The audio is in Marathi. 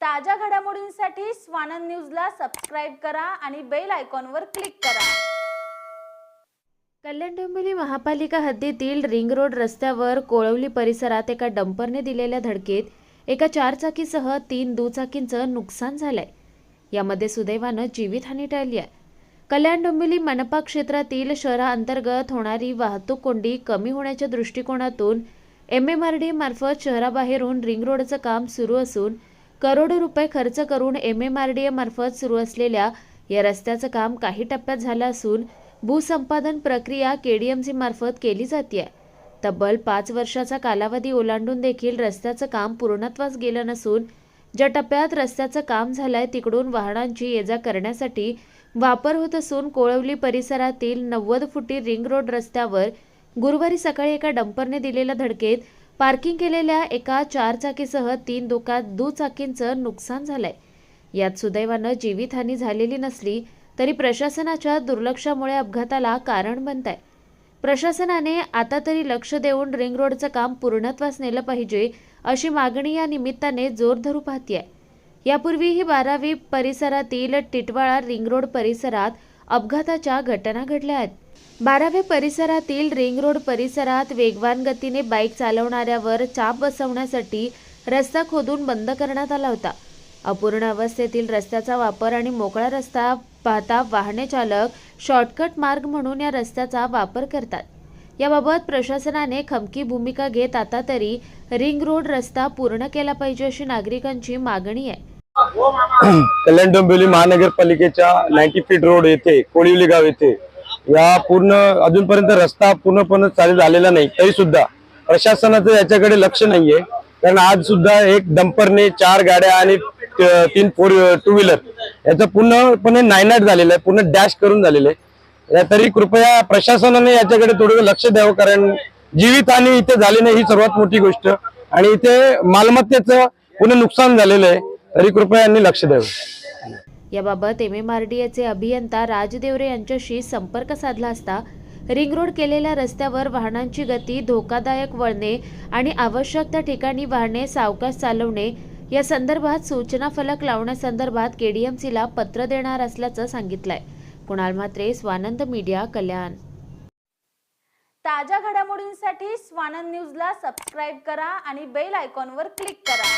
ताज्या घडामोडींसाठी स्वानंद न्यूजला सबस्क्राईब करा आणि बेल आयकॉनवर क्लिक करा. कल्याण डोंबिवली महापालिका हद्दीतील रिंग रोड रस्त्यावर कोळवली परिसरात एका डंपरने दिलेल्या धडकेत एका चारचाकीसह तीन दुचाकींचं नुकसान झालंय. यामध्ये सुदैवानं जीवितहानी टळली आहे. कल्याण डोंबिवली मनपा क्षेत्रातील शहराअंतर्गत होणारी वाहतूक कोंडी कमी होण्याच्या दृष्टिकोनातून एम एम आर डी मार्फत शहराबाहेरून रिंग रोडचं काम सुरू असून करोडो रुपये खर्च करून M M R D A मार्फत सुरू असलेल्या या रस्त्याचं काम काही टप्प्यात झालं असून भूसंपादन प्रक्रिया केडीएमसी मार्फत केली जाते तब्बल पाच वर्षाचा कालावधी ओलांडून देखील रस्त्याचं काम पूर्णत्वास गेलं नसून ज्या टप्प्यात रस्त्याचं काम झालंय तिकडून वाहनांची ये जा करण्यासाठी वापर होत असून कोळवली परिसरातील नव्वद फुटी रिंग रोड रस्त्यावर गुरुवारी सकाळी एका डंपरने दिलेल्या धडकेत पार्किंग केलेल्या एका चारचाकीसह तीन दुका दुचाकींचं नुकसान झालंय. यात सुदैवानं जीवितहानी झालेली नसली तरी प्रशासनाच्या दुर्लक्षामुळे अपघाताला कारण बनत आहे प्रशासनाने आता तरी लक्ष देऊन रिंग रोडचं काम पूर्णत्वास नेलं पाहिजे अशी मागणी या निमित्ताने जोर धरू पाहतीये. यापूर्वीही बारावी परिसरातील टिटवाळा रिंग रोड परिसरात अपघाताच्या घटना घडल्या आहेत. बारावे परिसरातील रिंग रोड परिसरात वेगवान गतीने बाईक चालवणाऱ्यावर चाप बसवण्यासाठी रस्ता खोदून बंद करण्यात आला होता. अपूर्ण अवस्थेतील रस्त्याचा वापर आणि मोकळा रस्ता पाहता वाहने चालक शॉर्टकट मार्ग म्हणून या रस्त्याचा वापर करतात. याबाबत प्रशासनाने खमकी भूमिका घेत आता तरी रिंग रोड रस्ता पूर्ण केला पाहिजे अशी नागरिकांची मागणी आहे. कल्याण डोंबिवली महानगरपालिकेच्या नाईन्टी फीट रोड येथे कोळिवली गाव येथे या पूर्ण अजूनपर्यंत रस्ता पूर्णपणे चालू झालेला नाही तरी सुद्धा प्रशासनाचं याच्याकडे लक्ष नाहीये. कारण आज सुद्धा एक डंपरने चार गाड्या आणि तीन फोर टू व्हीलर याचं पूर्णपणे नायनाट झालेलं आहे पूर्ण डॅश करून झालेलं आहे. या तरी कृपया प्रशासनाने याच्याकडे थोडं लक्ष द्यावं कारण जीवितहानी इथे झाली नाही ही सर्वात मोठी गोष्ट. आणि इथे मालमत्तेचं पूर्ण नुकसान झालेलं आहे तरी कृपया यांनी लक्ष द्यावं. याबाबत एम एम आर डी एचे अभियंता राजदेवरे यांच्याशी संपर्क साधला असता रिंग रोड केलेल्या रस्त्यावर वाहनांची गती धोकादायक वळणे आणि आवश्यक त्या ठिकाणी वाहने सावकाश चालवणे या संदर्भात सूचना फलक लावण्यासंदर्भात केडीएमसीला पत्र देणार असल्याचं सांगितलंय. कुणाल म्हात्रे स्वानंद मीडिया कल्याण. ताज्या घडामोडींसाठी स्वानंद न्यूजला सबस्क्राईब करा आणि बेल आयकॉनवर क्लिक करा.